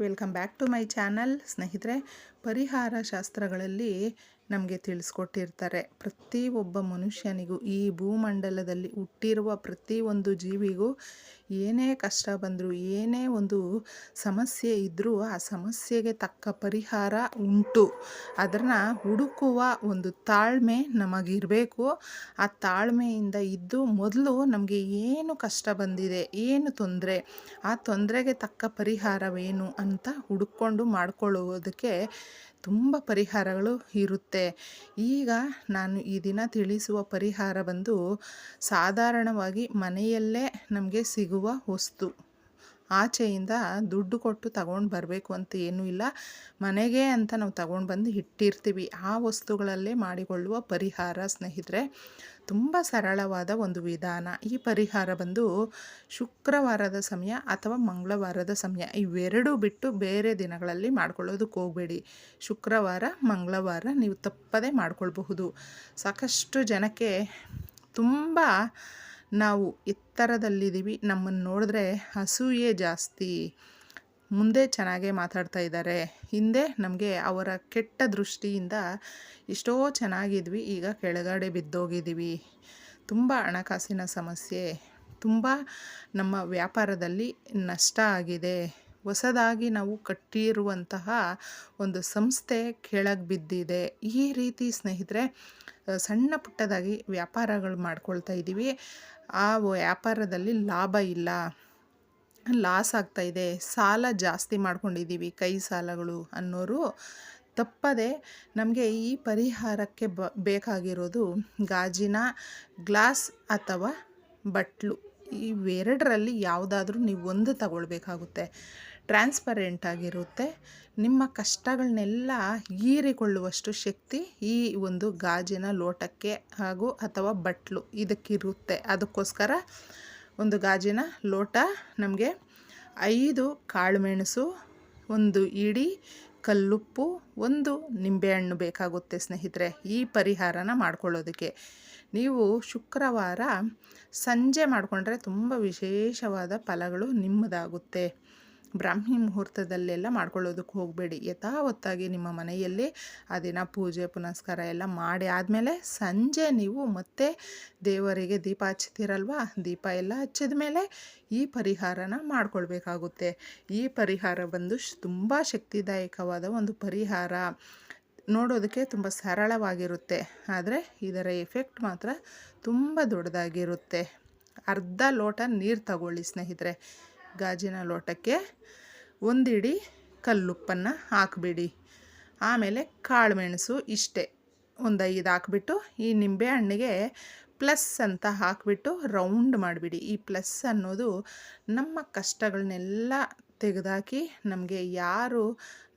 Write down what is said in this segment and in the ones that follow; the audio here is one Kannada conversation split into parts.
Welcome back to my channel ಸ್ನೇಹಿತರೆ ಪರಿಹಾರ ಶಾಸ್ತ್ರಗಳಲ್ಲಿ ನಮಗೆ ತಿಳಿಸ್ಕೊಟ್ಟಿರ್ತಾರೆ. ಪ್ರತಿ ಒಬ್ಬ ಮನುಷ್ಯನಿಗೂ, ಈ ಭೂಮಂಡಲದಲ್ಲಿ ಹುಟ್ಟಿರುವ ಪ್ರತಿಯೊಂದು ಜೀವಿಗೂ ಏನೇ ಕಷ್ಟ ಬಂದರೂ, ಏನೇ ಒಂದು ಸಮಸ್ಯೆ ಇದ್ದರೂ ಆ ಸಮಸ್ಯೆಗೆ ತಕ್ಕ ಪರಿಹಾರ ಉಂಟು. ಅದನ್ನು ಹುಡುಕುವ ಒಂದು ತಾಳ್ಮೆ ನಮಗಿರಬೇಕು. ಆ ತಾಳ್ಮೆಯಿಂದ ಇದ್ದು ಮೊದಲು ನಮಗೆ ಏನು ಕಷ್ಟ ಬಂದಿದೆ, ಏನು ತೊಂದರೆ, ಆ ತೊಂದರೆಗೆ ತಕ್ಕ ಪರಿಹಾರವೇನು ಅಂತ ಹುಡುಕೊಂಡು ಮಾಡ್ಕೊಳ್ಳುವುದಕ್ಕೆ ತುಂಬ ಪರಿಹಾರಗಳು ಇರುತ್ತೆ. ಈಗ ನಾನು ಈ ದಿನ ತಿಳಿಸುವ ಪರಿಹಾರ ಬಂದು ಸಾಧಾರಣವಾಗಿ ಮನೆಯಲ್ಲೇ ನಮಗೆ ಸಿಗುವ ವಸ್ತು. ಆಚೆಯಿಂದ ದುಡ್ಡು ಕೊಟ್ಟು ತಗೊಂಡು ಬರಬೇಕು ಅಂತ ಏನೂ ಇಲ್ಲ. ಮನೆಗೆ ಅಂತ ನಾವು ತಗೊಂಡು ಬಂದು ಇಟ್ಟಿರ್ತೀವಿ. ಆ ವಸ್ತುಗಳಲ್ಲೇ ಮಾಡಿಕೊಳ್ಳುವ ಪರಿಹಾರ ಸ್ನೇಹಿತರೆ. ತುಂಬ ಸರಳವಾದ ಒಂದು ವಿಧಾನ. ಈ ಪರಿಹಾರ ಬಂದು ಶುಕ್ರವಾರದ ಸಮಯ ಅಥವಾ ಮಂಗಳವಾರದ ಸಮಯ ಇವೆರಡೂ ಬಿಟ್ಟು ಬೇರೆ ದಿನಗಳಲ್ಲಿ ಮಾಡ್ಕೊಳ್ಳೋದಕ್ಕೆ ಹೋಗಬೇಡಿ. ಶುಕ್ರವಾರ, ಮಂಗಳವಾರ ನೀವು ತಪ್ಪದೇ ಮಾಡ್ಕೊಳ್ಬಹುದು. ಸಾಕಷ್ಟು ಜನಕ್ಕೆ ತುಂಬ ನಾವು ಎತ್ತರದಲ್ಲಿದ್ದೀವಿ. ನಮ್ಮನ್ನು ನೋಡಿದ್ರೆ ಅಸೂಯೆ ಜಾಸ್ತಿ. ಮುಂದೆ ಚೆನ್ನಾಗೇ ಮಾತಾಡ್ತಾ ಇದ್ದಾರೆ. ಹಿಂದೆ ನಮಗೆ ಅವರ ಕೆಟ್ಟ ದೃಷ್ಟಿಯಿಂದ ಎಷ್ಟೋ ಚೆನ್ನಾಗಿದ್ವಿ. ಈಗ ಕೆಳಗಡೆ ಬಿದ್ದೋಗಿದ್ದೀವಿ. ತುಂಬ ಹಣಕಾಸಿನ ಸಮಸ್ಯೆ. ತುಂಬ ನಮ್ಮ ವ್ಯಾಪಾರದಲ್ಲಿ ನಷ್ಟ ಆಗಿದೆ. ಹೊಸದಾಗಿ ನಾವು ಕಟ್ಟಿರುವಂತಹ ಒಂದು ಸಂಸ್ಥೆ ಕೆಳಗೆ ಬಿದ್ದಿದೆ. ಈ ರೀತಿ ಸ್ನೇಹಿತರೆ ಸಣ್ಣ ಪುಟ್ಟದಾಗಿ ವ್ಯಾಪಾರಗಳು ಮಾಡ್ಕೊಳ್ತಾ ಇದ್ದೀವಿ ಆ ವ್ಯಾಪಾರದಲ್ಲಿ ಲಾಭ ಇಲ್ಲ. ಲಾಸ್ ಆಗ್ತಾ ಇದೆ. ಸಾಲ ಜಾಸ್ತಿ ಮಾಡ್ಕೊಂಡಿದ್ದೀವಿ ಕೈ ಸಾಲಗಳು ಅನ್ನೋರು. ತಪ್ಪದೆ ನಮಗೆ ಈ ಪರಿಹಾರಕ್ಕೆ ಬ, ಬೇಕಾಗಿರೋದು ಗಾಜಿನ ಗ್ಲಾಸ್ ಅಥವಾ ಬಟ್ಲು. ಇವೆರಡರಲ್ಲಿ ಯಾವುದಾದ್ರೂ ನೀವು ಒಂದು ತಗೊಳ್ಬೇಕಾಗುತ್ತೆ. ಟ್ರಾನ್ಸ್ಪರೆಂಟ್ ಆಗಿರುತ್ತೆ. ನಿಮ್ಮ ಕಷ್ಟಗಳನ್ನೆಲ್ಲ ಹೀರಿಕೊಳ್ಳುವಷ್ಟು ಶಕ್ತಿ ಈ ಒಂದು ಗಾಜಿನ ಲೋಟಕ್ಕೆ ಹಾಗೂ ಅಥವಾ ಬಟ್ಲು ಇದಕ್ಕಿರುತ್ತೆ. ಅದಕ್ಕೋಸ್ಕರ ಒಂದು ಗಾಜಿನ ಲೋಟ ನಮಗೆ ಐದು ಕಾಳುಮೆಣಸು, ಒಂದು ಇಡಿ, ಕಲ್ಲುಪ್ಪು, ಒಂದು ನಿಂಬೆಹಣ್ಣು ಬೇಕಾಗುತ್ತೆ ಸ್ನೇಹಿತರೆ. ಈ ಪರಿಹಾರನ ಮಾಡ್ಕೊಳ್ಳೋದಕ್ಕೆ. ನೀವು ಶುಕ್ರವಾರ ಸಂಜೆ ಮಾಡಿಕೊಂಡ್ರೆ ತುಂಬ ವಿಶೇಷವಾದ ಫಲಗಳು ನಿಮ್ಮದಾಗುತ್ತೆ. ಬ್ರಾಹ್ಮಿ ಮುಹೂರ್ತದಲ್ಲೆಲ್ಲ ಮಾಡ್ಕೊಳ್ಳೋದಕ್ಕೆ ಹೋಗಬೇಡಿ. ಯಥಾವತ್ತಾಗಿ ನಿಮ್ಮ ಮನೆಯಲ್ಲಿ ಆ ದಿನ ಪೂಜೆ, ಪುನಸ್ಕಾರ ಎಲ್ಲ ಮಾಡಿ ಆದಮೇಲೆ ಸಂಜೆ ನೀವು ಮತ್ತೆ ದೇವರಿಗೆ ದೀಪ ಹಚ್ತೀರಲ್ವ ದೀಪ ಎಲ್ಲ ಹಚ್ಚಿದ ಮೇಲೆ ಈ ಪರಿಹಾರನ ಮಾಡ್ಕೊಳ್ಬೇಕಾಗುತ್ತೆ. ಈ ಪರಿಹಾರ ಬಂದು ತುಂಬ ಶಕ್ತಿದಾಯಕವಾದ ಒಂದು ಪರಿಹಾರ. ನೋಡೋದಕ್ಕೆ ತುಂಬ ಸರಳವಾಗಿರುತ್ತೆ. ಆದರೆ ಇದರ ಎಫೆಕ್ಟ್ ಮಾತ್ರ ತುಂಬ ದೊಡ್ಡದಾಗಿರುತ್ತೆ. ಅರ್ಧ ಲೋಟ ನೀರು ತಗೊಳ್ಳಿ ಸ್ನೇಹಿತರೆ. ಗಾಜಿನ ಲೋಟಕ್ಕೆ ಒಂದಿಡಿ ಕಲ್ಲುಪ್ಪನ್ನು ಹಾಕಿಬಿಡಿ. ಆಮೇಲೆ ಕಾಳುಮೆಣಸು ಇಷ್ಟೇ. ಒಂದು ಐದು ಹಾಕ್ಬಿಟ್ಟು ಈ ನಿಂಬೆ ಹಣ್ಣಿಗೆ ಪ್ಲಸ್ ಅಂತ ಹಾಕಿಬಿಟ್ಟು ರೌಂಡ್ ಮಾಡಿಬಿಡಿ. ಈ ಪ್ಲಸ್ ಅನ್ನೋದು ನಮ್ಮ ಕಷ್ಟಗಳನ್ನೆಲ್ಲ ತೆಗೆದಾಕಿ ನಮಗೆ ಯಾರು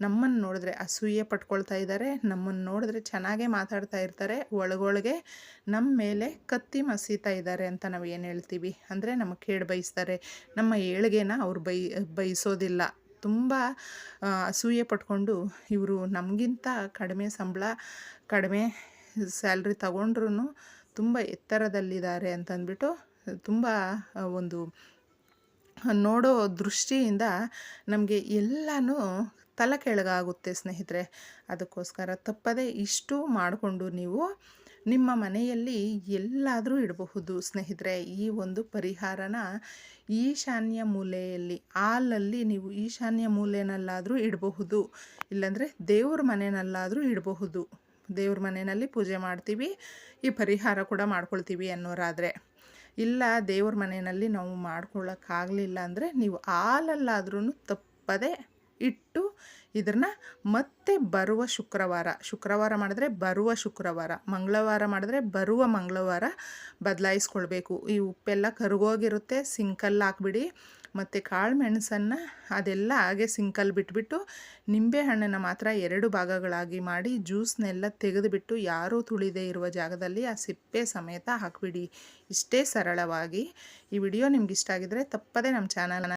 ನಮ್ಮನ್ನು ನೋಡಿದ್ರೆ ಅಸೂಯೆ ಪಟ್ಕೊಳ್ತಾ ಇದ್ದಾರೆ ನಮ್ಮನ್ನು ನೋಡಿದ್ರೆ ಚೆನ್ನಾಗೇ ಮಾತಾಡ್ತಾ ಇರ್ತಾರೆ, ಒಳಗೊಳಗೆ ನಮ್ಮ ಮೇಲೆ ಕತ್ತಿ ಮಸೀತಾ ಇದ್ದಾರೆ ಅಂತ ನಾವು ಏನು ಹೇಳ್ತೀವಿ? ಅಂದರೆ ನಮಗೆ ಕೇಳಿ ಬಯಸ್ತಾರೆ ನಮ್ಮ ಏಳಿಗೆನ ಅವ್ರು ಬೈ ಬಯಸೋದಿಲ್ಲ ತುಂಬ ಅಸೂಯೆ ಪಟ್ಕೊಂಡು ಇವರು ನಮಗಿಂತ ಕಡಿಮೆ ಸಂಬಳ, ಕಡಿಮೆ ಸ್ಯಾಲ್ರಿ ತಗೊಂಡ್ರೂ ತುಂಬ ಎತ್ತರದಲ್ಲಿದ್ದಾರೆ ಅಂತಂದ್ಬಿಟ್ಟು ತುಂಬ ಒಂದು ನೋಡೋ ದೃಷ್ಟಿಯಿಂದ ನಮಗೆ ಎಲ್ಲನೂ ತಲೆ ಕೆಳಗಾಗುತ್ತೆ ಸ್ನೇಹಿತರೆ. ಅದಕ್ಕೋಸ್ಕರ ತಪ್ಪದೆ ಇಷ್ಟು ಮಾಡಿಕೊಂಡು ನೀವು ನಿಮ್ಮ ಮನೆಯಲ್ಲಿ ಎಲ್ಲಾದರೂ ಇಡಬಹುದು ಸ್ನೇಹಿತರೆ. ಈ ಒಂದು ಪರಿಹಾರನ ಈಶಾನ್ಯ ಮೂಲೆಯಲ್ಲಿ, ಹಾಲಲ್ಲಿ ನೀವು ಈಶಾನ್ಯ ಮೂಲೆಯಲ್ಲಾದರೂ ಇಡಬಹುದು. ಇಲ್ಲಾಂದರೆ ದೇವ್ರ ಮನೆಯಲ್ಲಾದರೂ ಇಡಬಹುದು. ದೇವ್ರ ಮನೆಯಲ್ಲಿ ಪೂಜೆ ಮಾಡ್ತೀವಿ, ಈ ಪರಿಹಾರ ಕೂಡ ಮಾಡ್ಕೊಳ್ತೀವಿ ಅನ್ನೋರಾದರೆ. ಇಲ್ಲ ದೇವ್ರ ಮನೆಯಲ್ಲಿ ನಾವು ಮಾಡ್ಕೊಳ್ಳೋಕ್ಕಾಗಲಿಲ್ಲ ಅಂದರೆ ನೀವು ಹಾಲಲ್ಲಾದ್ರೂ ತಪ್ಪದೆ ಇಟ್ಟು ಇದನ್ನು ಮತ್ತೆ ಬರುವ ಶುಕ್ರವಾರ. ಶುಕ್ರವಾರ ಮಾಡಿದ್ರೆ ಬರುವ ಶುಕ್ರವಾರ. ಮಂಗಳವಾರ ಮಾಡಿದ್ರೆ ಬರುವ ಮಂಗಳವಾರ ಬದಲಾಯಿಸ್ಕೊಳ್ಬೇಕು. ಈ ಉಪ್ಪೆಲ್ಲ ಕರಗೋಗಿರುತ್ತೆ, ಸಿಂಕಲ್ಲಿ ಹಾಕ್ಬಿಡಿ. ಮತ್ತು ಕಾಳು ಮೆಣಸನ್ನು ಅದೆಲ್ಲ ಹಾಗೆ ಸಿಂಕಲ್ಲಿ ಬಿಟ್ಬಿಟ್ಟು ನಿಂಬೆ ಹಣ್ಣನ್ನು ಮಾತ್ರ ಎರಡು ಭಾಗಗಳಾಗಿ ಮಾಡಿ ಜ್ಯೂಸ್ನೆಲ್ಲ ತೆಗೆದುಬಿಟ್ಟು ಯಾರೂ ತುಳಿದೇ ಇರುವ ಜಾಗದಲ್ಲಿ ಆ ಸಿಪ್ಪೆ ಸಮೇತ ಹಾಕಿಬಿಡಿ. ಇಷ್ಟೇ ಸರಳವಾಗಿ. ಈ ವಿಡಿಯೋ ನಿಮ್ಗೆ ಇಷ್ಟ ಆಗಿದ್ರೆ ತಪ್ಪದೇ ನಮ್ಮ ಚಾನಲ್ನ